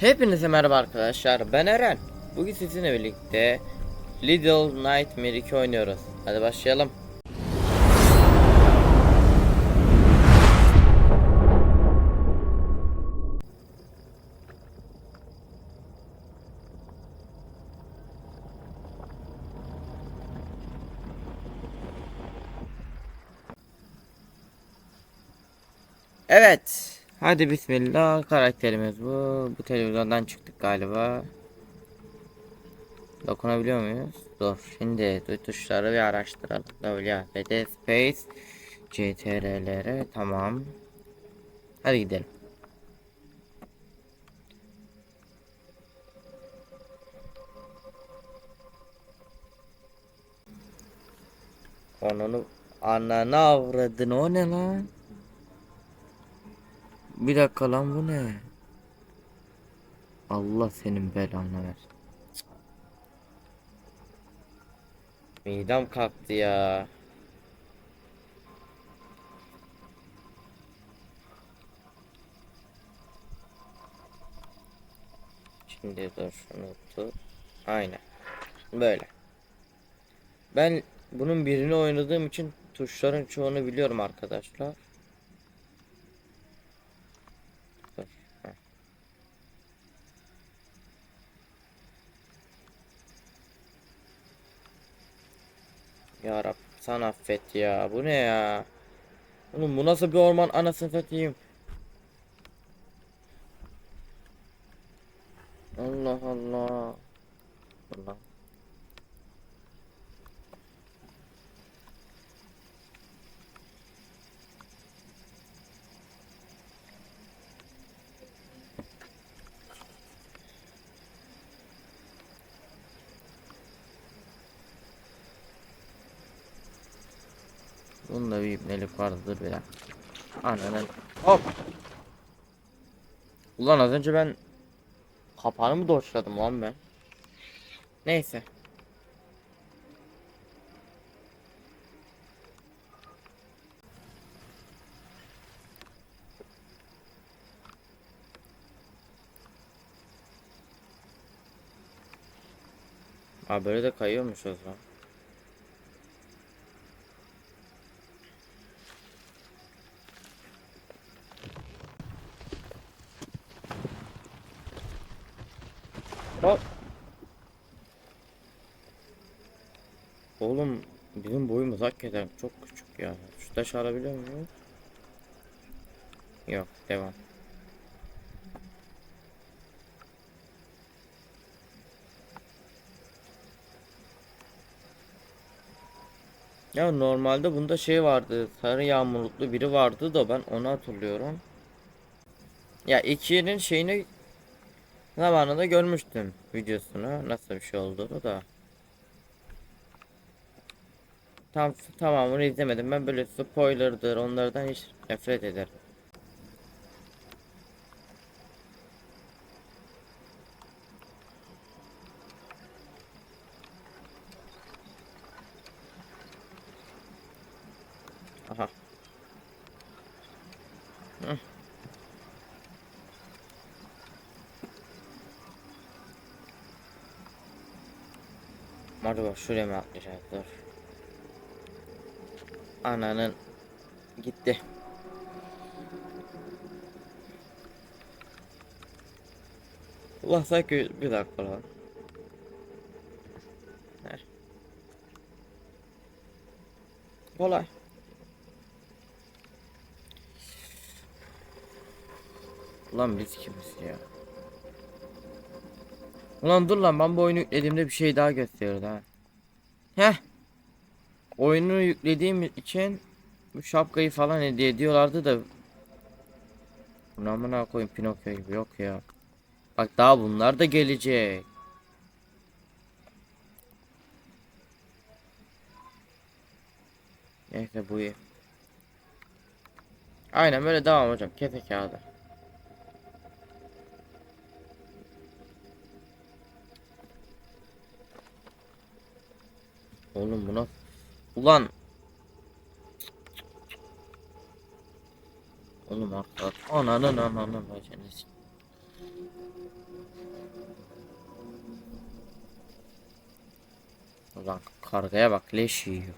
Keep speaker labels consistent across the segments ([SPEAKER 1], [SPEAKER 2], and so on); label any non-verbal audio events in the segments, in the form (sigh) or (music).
[SPEAKER 1] Hepinize merhaba arkadaşlar. Ben Eren. Bugün sizinle birlikte Little Nightmare 2 oynuyoruz. Hadi başlayalım. Evet. Hadi bismillah. Karakterimiz bu. Bu televizyondan çıktık galiba. Dokunabiliyor muyuz? Dur. Şimdi tuşları bir araştıralım. WASD Space CTRL'lere tamam. Hadi gidelim. Onu ananı avradın o ne lan? Bir dakika lan bu ne? Allah senin belanı ver. Midem kalktı ya. Şimdi dur şunu tut. Aynen. Böyle. Ben bunun birini oynadığım için tuşların çoğunu biliyorum arkadaşlar. Dur. heh. Ya Rab sen affet ya. Bu ne ya? Oğlum bu nasıl bir orman anasını satayım. Allah Allah. Allah. Bunda bir ibnelik vardır bir dakika. Ananın. Hop. Ulan az önce ben kapağını mı doçladım lan ben? Neyse. Aa böyle de kayıyormuş o zaman. Hop. Oğlum bizim boyumuz hakikaten çok küçük ya. Şu taşı alabiliyor muyuz? Yok devam. Ya normalde bunda şey vardı. Sarı yağmurluklu biri vardı da ben onu hatırlıyorum. Ya ikinin şeyini Zamanında görmüştüm videosunu nasıl bir şey olduğunu da. Tam tamamını izlemedim. Ben böyle spoiler'dır onlardan hiç nefret ederim. Aha. Hı. Hadi bak şuraya mı atlayacağız dur. Ananın gitti. Allah sanki bir dakika lan. Ver. Kolay. Ulan biz kimiz ya? Ulan dur lan ben bu oyunu yüklediğimde bir şey daha gösteriyordu ha. Heh. Oyunu yüklediğim için bu şapkayı falan hediye ediyorlardı da. Bunu amına koyayım Pinokyo gibi yok ya. Bak daha bunlar da gelecek. Neyse bu iyi. Aynen böyle devam hocam. Kete kağıdı. Oğlum buna Ulan Oğlum arkadaş ananın ananın bacını Ulan kargaya bak leş yiyor.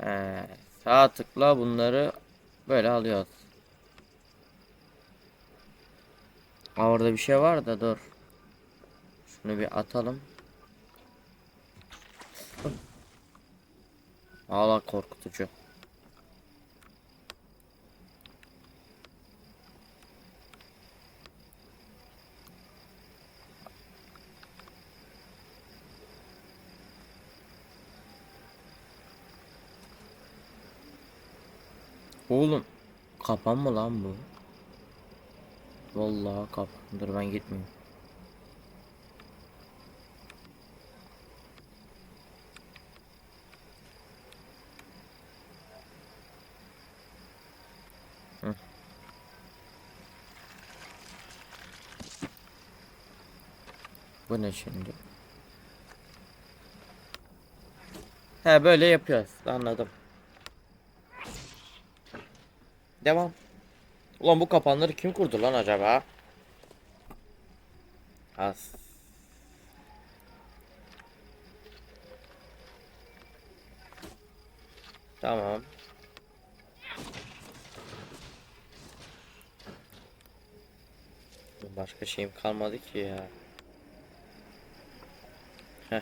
[SPEAKER 1] He, sağ tıkla bunları böyle alıyoruz. Aa, orada bir şey var da dur. Şunu bir atalım. Hala korkutucu. Oğlum kapan mı lan bu? Vallahi kapan. Dur ben gitmeyeyim. Bu ne şimdi? He böyle yapıyoruz. Anladım. Devam. Ulan bu kapanları kim kurdu lan acaba? Az. Tamam. Başka şeyim kalmadı ki ya. Heh.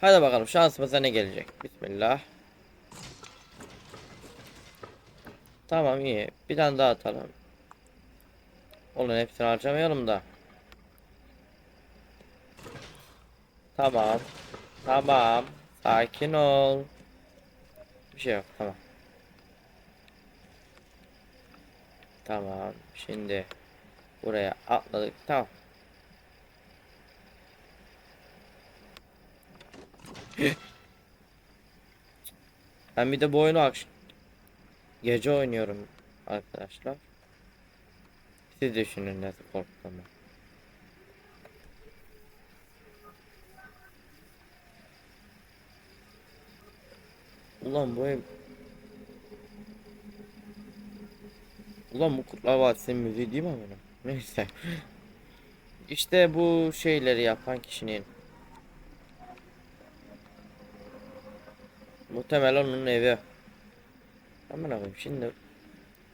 [SPEAKER 1] Hadi bakalım şansımıza ne gelecek? Bismillah. Tamam iyi. Bir tane daha atalım. Onun hepsini harcamayalım da. Tamam. Tamam. Sakin ol. Bir şey yok. Tamam. Tamam. Şimdi buraya atladık. Tamam. (laughs) Ben bir de bu oyunu akşam Gece oynuyorum arkadaşlar. Siz düşünün nasıl korktuğumu. Ulan bu ev... Ulan bu Kurtlar Vadisi'nin müziği değil mi benim? Neyse. (laughs) İşte bu şeyleri yapan kişinin. Muhtemelen onun evi. Aman abim şimdi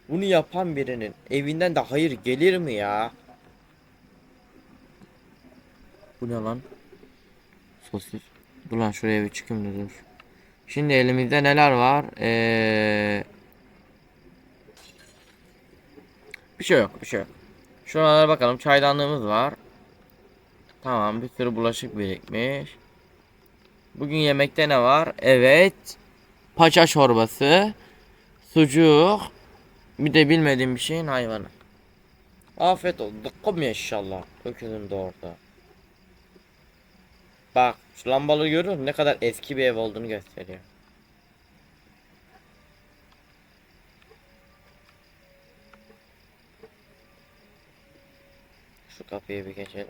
[SPEAKER 1] bunu yapan birinin evinden de hayır gelir mi ya? Bu ne lan? Sosis. Dur lan şuraya bir çıkayım da dur. Şimdi elimizde neler var? Ee... Bir şey yok, bir şey yok. Şuralara bakalım. Çaydanlığımız var. Tamam, bir sürü bulaşık birikmiş. Bugün yemekte ne var? Evet. Paça çorbası. Sucuk. Bir de bilmediğim bir şeyin hayvanı. Afiyet olsun. Dıkkım inşallah. Öküzün de orada. Bak şu lambaları görüyor musun? Ne kadar eski bir ev olduğunu gösteriyor. Şu kapıyı bir geçelim.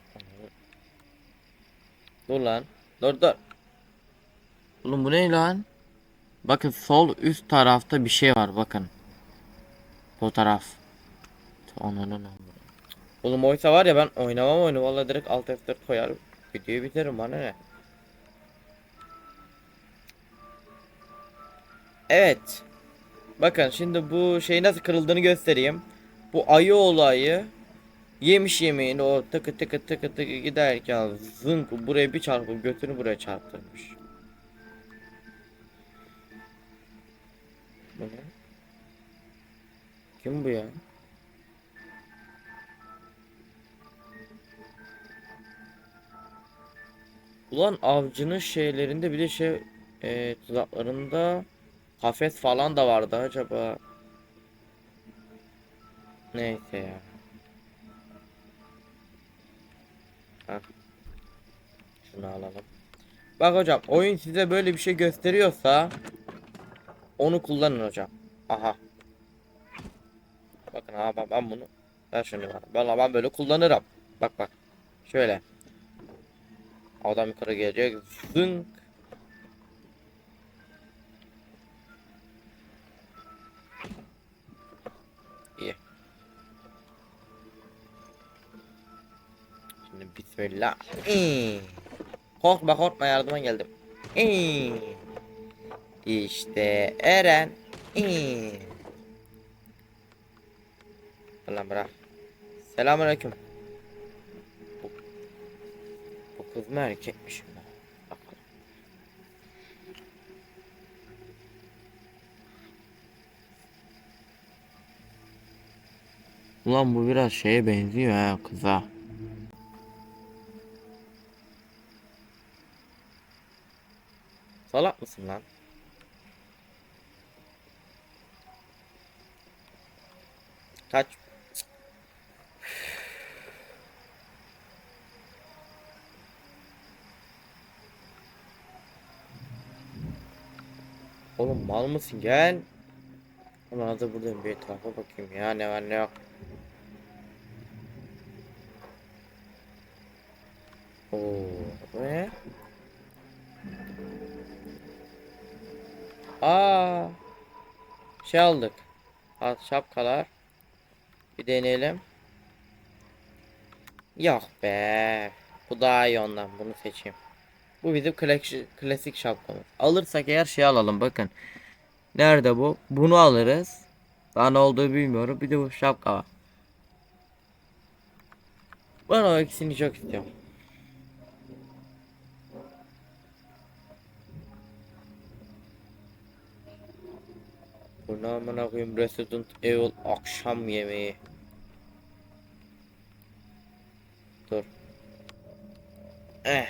[SPEAKER 1] Dur lan. Dur dur. Oğlum bu ne lan? Bakın sol üst tarafta bir şey var bakın. Fotoğraf. Ananın Oğlum oysa var ya ben oynamam oyunu vallahi direkt alt F4 koyar videoyu bitiririm bana ne. Evet. Bakın şimdi bu şey nasıl kırıldığını göstereyim. Bu ayı olayı yemiş yemeğini o tıkı tıkı tıkı tıkı giderken zınk buraya bir çarpıp götünü buraya çarptırmış. Bu ne? Kim bu ya? Ulan avcının şeylerinde bir de şey e, tuzaklarında kafes falan da vardı acaba. Neyse ya. Şunu alalım. Bak hocam oyun size böyle bir şey gösteriyorsa onu kullanın hocam. Aha. Bakın ha ben, bunu ben şunu bana. Ben, ben böyle kullanırım. Bak bak. Şöyle. Adam yukarı gelecek. Zınk. İyi. Şimdi bismillah. Korkma korkma yardıma geldim. Eee. İşte Eren. Lan bırak. Selamünaleyküm. Bu, bu kız mı erkekmiş? Ulan bu biraz şeye benziyor ha kıza. Salak mısın lan? Kaç. Oğlum mal mısın gel. Ulan hazır buradayım bir etrafa bakayım ya ne var ne yok. Oo, ne? Aa, şey aldık. Al şapkalar. Bir deneyelim. Yok be. Bu daha iyi ondan. Bunu seçeyim. Bu bizim klasik, şapkamız. Alırsak eğer şey alalım bakın. Nerede bu? Bunu alırız. Daha ne olduğu bilmiyorum. Bir de bu şapka var. Ben o ikisini çok istiyorum. Bu ne amına koyayım Resident Evil akşam yemeği. Dur. Eh.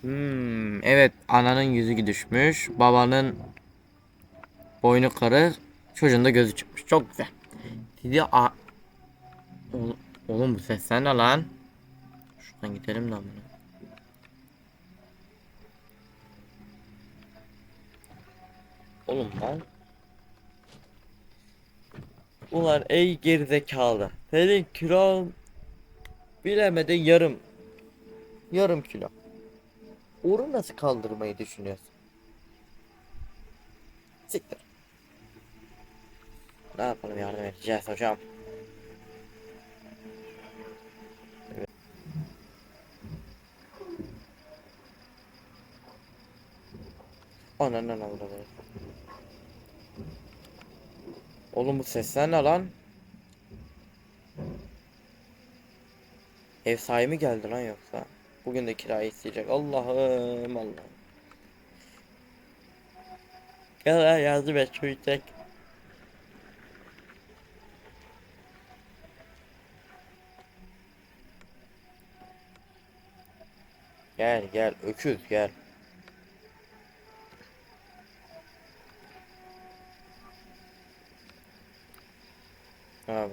[SPEAKER 1] Hmm, evet ananın yüzü düşmüş. Babanın boynu kırık. Çocuğun da gözü çıkmış. Çok güzel. Dedi a Oğlum, bu ses ne lan? Şuradan gidelim de amına. Oğlum lan. Ulan ey gerizekalı. Senin kilon bilemedin yarım. Yarım kilo. Uğur'u nasıl kaldırmayı düşünüyorsun? Siktir. Ne yapalım yardım edeceğiz hocam. Ananın avradı. Oğlum bu sesler ne lan? Ev sahibi geldi lan yoksa? Bugün de kirayı isteyecek. Allah'ım Allah'ım. Gel lan yardım et tek. Gel gel öküz gel.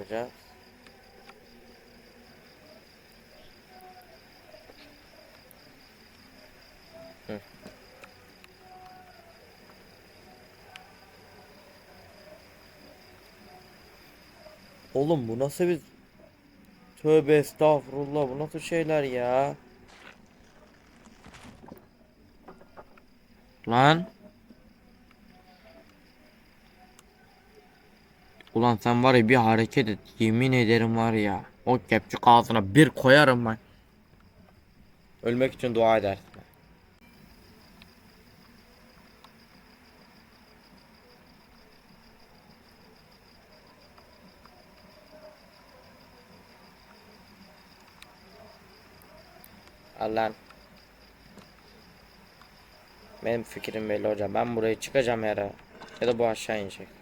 [SPEAKER 1] Yapacağız? Hı. Oğlum bu nasıl bir Tövbe estağfurullah bu nasıl şeyler ya? Lan Ulan sen var ya bir hareket et yemin ederim var ya o kepçük ağzına bir koyarım ben. Ölmek için dua edersin. Allah'ın benim fikrim belli hocam. Ben buraya çıkacağım yere. Ya da bu aşağı inecek.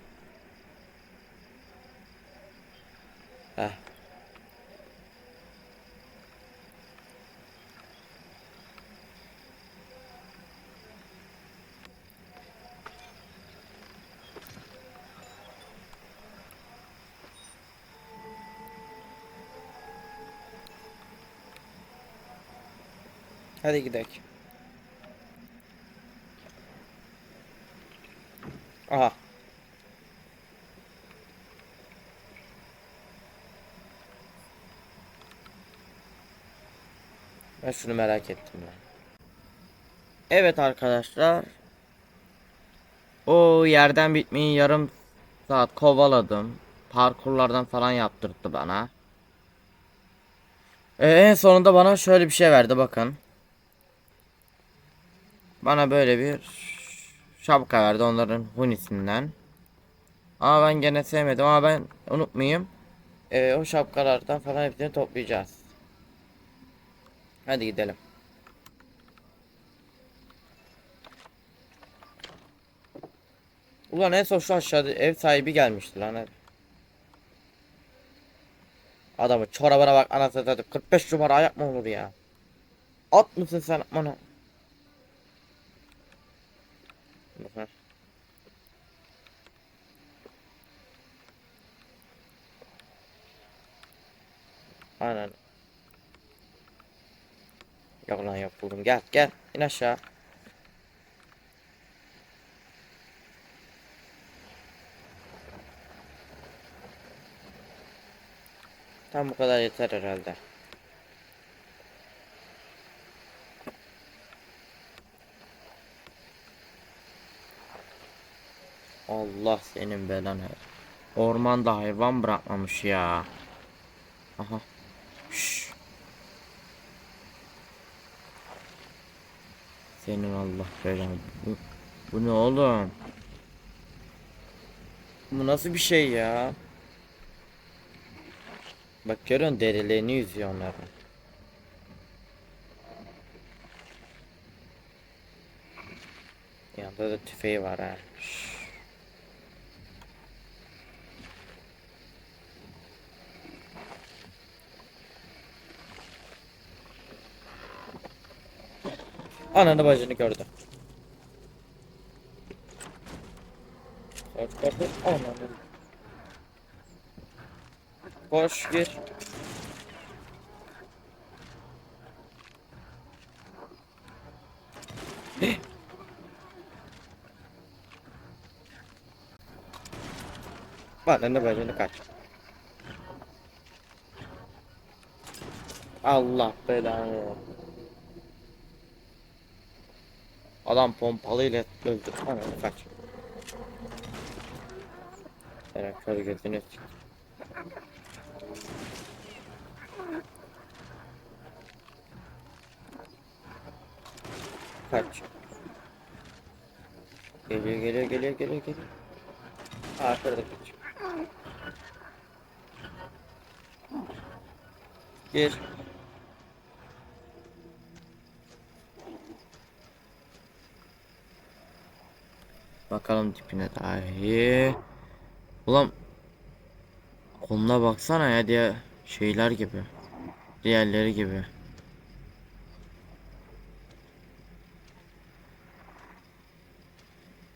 [SPEAKER 1] Hadi gidelim. Aha. Ben şunu merak ettim ya. Evet arkadaşlar. O yerden bitmeyi yarım saat kovaladım. Parkurlardan falan yaptırdı bana. Ee, en sonunda bana şöyle bir şey verdi bakın. Bana böyle bir şapka verdi onların hunisinden. Ama ben gene sevmedim ama ben unutmayayım. Ee, o şapkalardan falan hepsini toplayacağız. Hadi gidelim. Ulan en son şu aşağıda ev sahibi gelmişti lan. hadi. Adamı çorabına bak anasını satayım. 45 numara ayak mı olur ya? At mısın sen bana? Bakın. Aynen. Yok lan yok buldum. Gel gel in aşağı. Tam bu kadar yeter herhalde. Allah senin belanı. Ormanda hayvan bırakmamış ya. Aha. Şşş. Senin Allah belanı. Bu, bu ne oğlum? Bu nasıl bir şey ya? Bak görüyorsun derilerini yüzüyor onların. Yanında da tüfeği var ha. Şşş. Ananı bacını gördü. Koş koş koş. Ananı. Koş gir. (gasps) Ananı bacını kaç. Allah belanı. Adam pompalıyla öldü. Ananı kaç. Evet, kör gözünü. Kaç. Geliyor geliyor geliyor geliyor geliyor. Arkada kaç. Gir. Bakalım tipine dahi. Ulan koluna baksana ya diye şeyler gibi. Diğerleri gibi.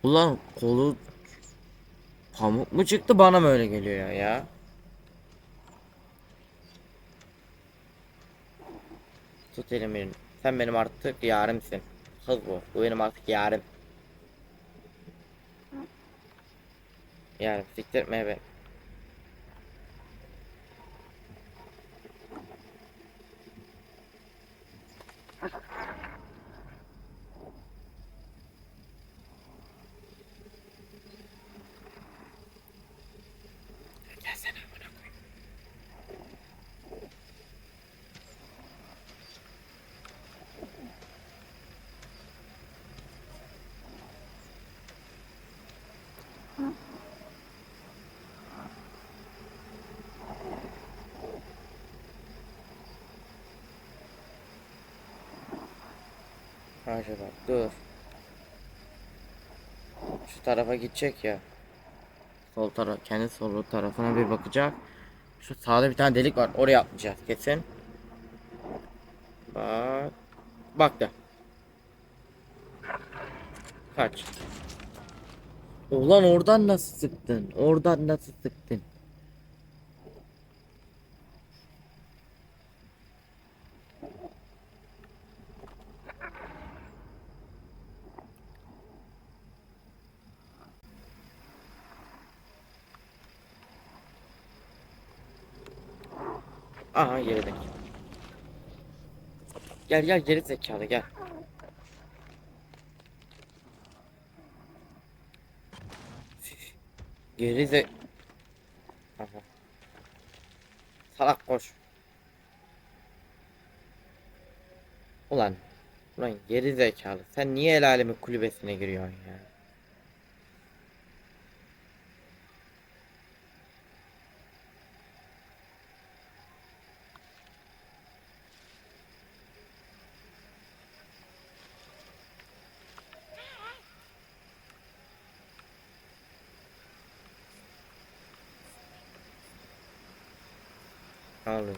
[SPEAKER 1] Ulan kolu pamuk mu çıktı bana mı öyle geliyor ya ya? Tut elimi. Sen benim artık yarimsin. Kız bu. Bu benim artık yarim. Yarim siktirtme beni. Acaba dur. Şu tarafa gidecek ya. Sol taraf kendi sol tarafına bir bakacak. Şu sağda bir tane delik var. Oraya atlayacağız kesin. Bak. Bak da. Kaç. Ulan oradan nasıl sıktın? Oradan nasıl sıktın? Aha geride. Gel gel geri zekalı gel. Geri ze... Salak koş. Ulan. Ulan geri zekalı. Sen niye el alemin kulübesine giriyorsun ya?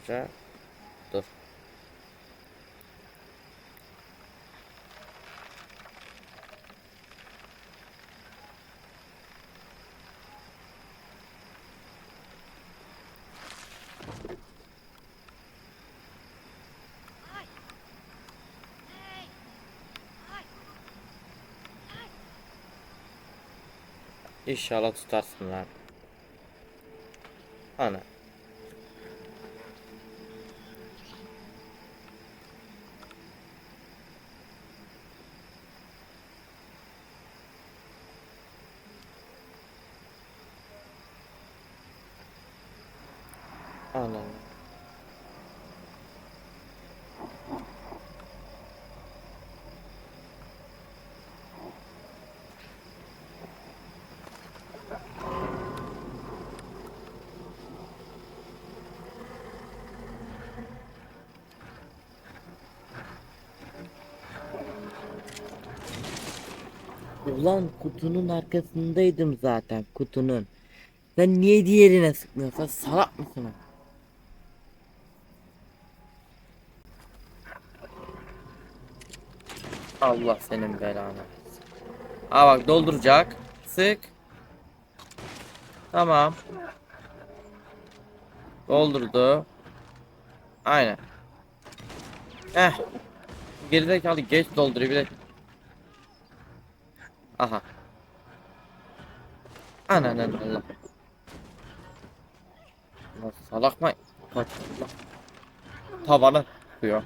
[SPEAKER 1] Alınca dur. İnşallah tutarsın lan. Ana. Ana. Ulan kutunun arkasındaydım zaten kutunun. Sen niye diğerine sıkmıyorsun? Salak mısın? Allah senin belanı. Aa bak dolduracak. Sık. Tamam. Doldurdu. Aynen. Eh. Gerizekalı geç dolduruyor bir de. Aha. Anan Allah. Salak mı? Tavana çıkıyor.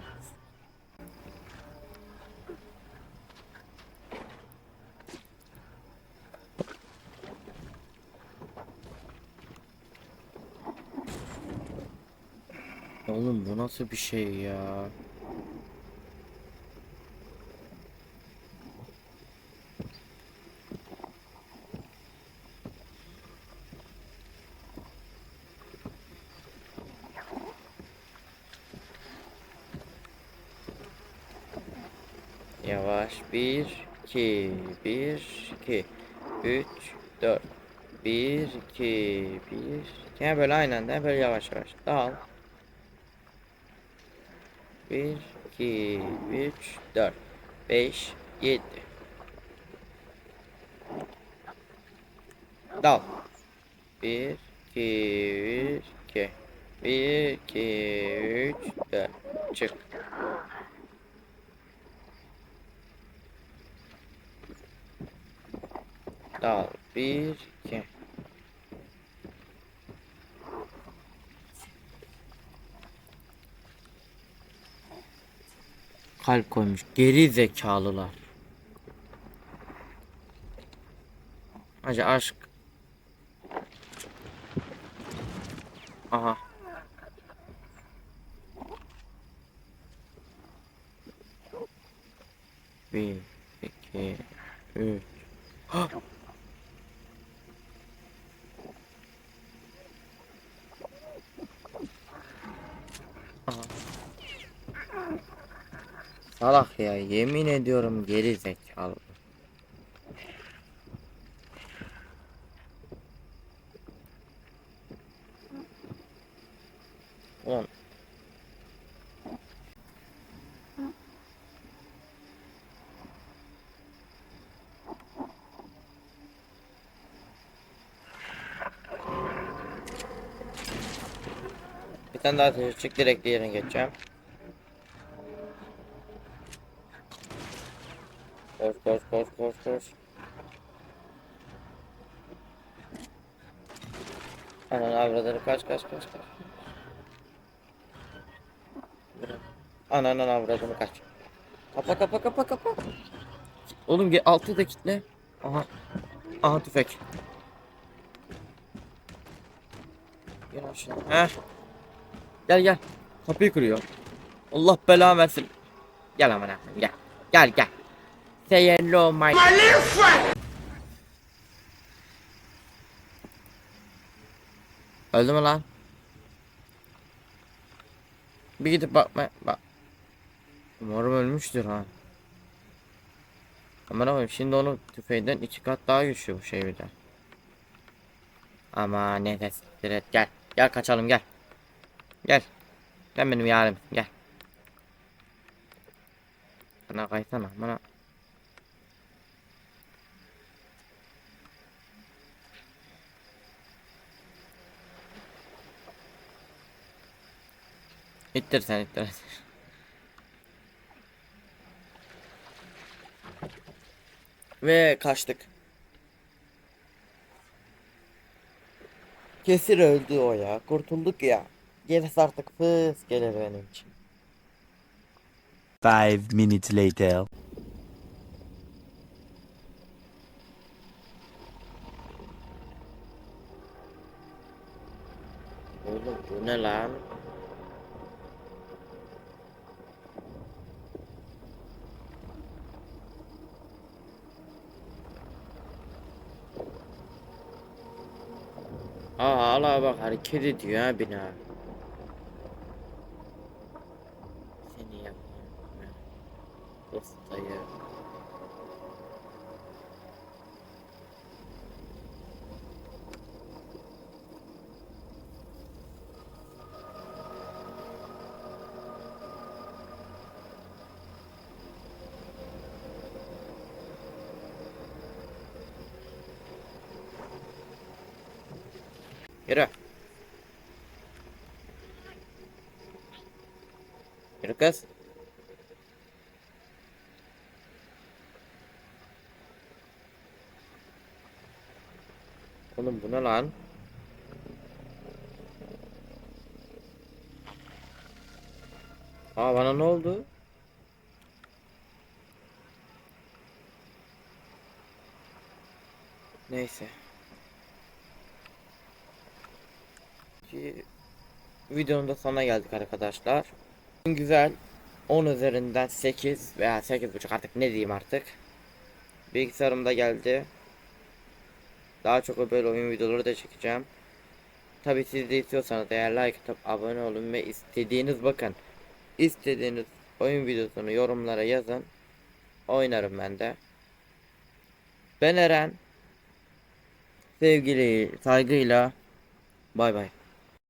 [SPEAKER 1] Bu nasıl bir şey ya? Yavaş. Bir, iki, bir, iki, üç, dört. Bir, iki, bir. Ha, böyle aynen de böyle yavaş yavaş. Dağıl. Bir, iki, üç, dört, beş, yedi. Dal. Bir, iki, üç, iki. Bir, iki, üç, dört. Çık. Dal. Bir, iki. Kalp koymuş. Geri zekalılar. Acı aşk. Aha. Bir, iki, üç. Salak ya yemin ediyorum geri zekalı. Ulan Bir tane daha çık direkt diğerine geçeceğim. Koş koş koş koş koş. Anan avraları kaç kaç kaç kaç. Ananın avradını kaç. Kapa kapa kapa kapa. Oğlum ge altı da kitle. Aha. Aha tüfek. Gel aşağı. Heh. Gel gel. Kapıyı kırıyor. Allah belanı versin. Gel aman gel. Gel gel. Say hello my. Öldü mü lan? Bir gidip bakma bak. Umarım ölmüştür ha. Aman koyayım şimdi onun tüfeğinden iki kat daha güçlü bu şey bir de. Ama ne de siktir et gel. Gel kaçalım gel. Gel. Sen benim yarim gel. Bana kaysana bana. İttir sen ittir. Ve kaçtık. Kesir öldü o ya. Kurtulduk ya. Gerisi artık fıs gelir benim için.
[SPEAKER 2] Five minutes later.
[SPEAKER 1] Oğlum bu ne lan? Hala bak hareket ediyor ha bina. Oğlum bu ne lan? Aa bana ne oldu? Neyse. Ki videonun da sonuna geldik arkadaşlar. Güzel. 10 üzerinden 8 veya 8.5 artık ne diyeyim artık. Bilgisayarımda geldi. Daha çok böyle oyun videoları da çekeceğim. Tabi siz de istiyorsanız eğer like atıp abone olun ve istediğiniz bakın. istediğiniz oyun videosunu yorumlara yazın. Oynarım ben de. Ben Eren. Sevgili saygıyla bay bay.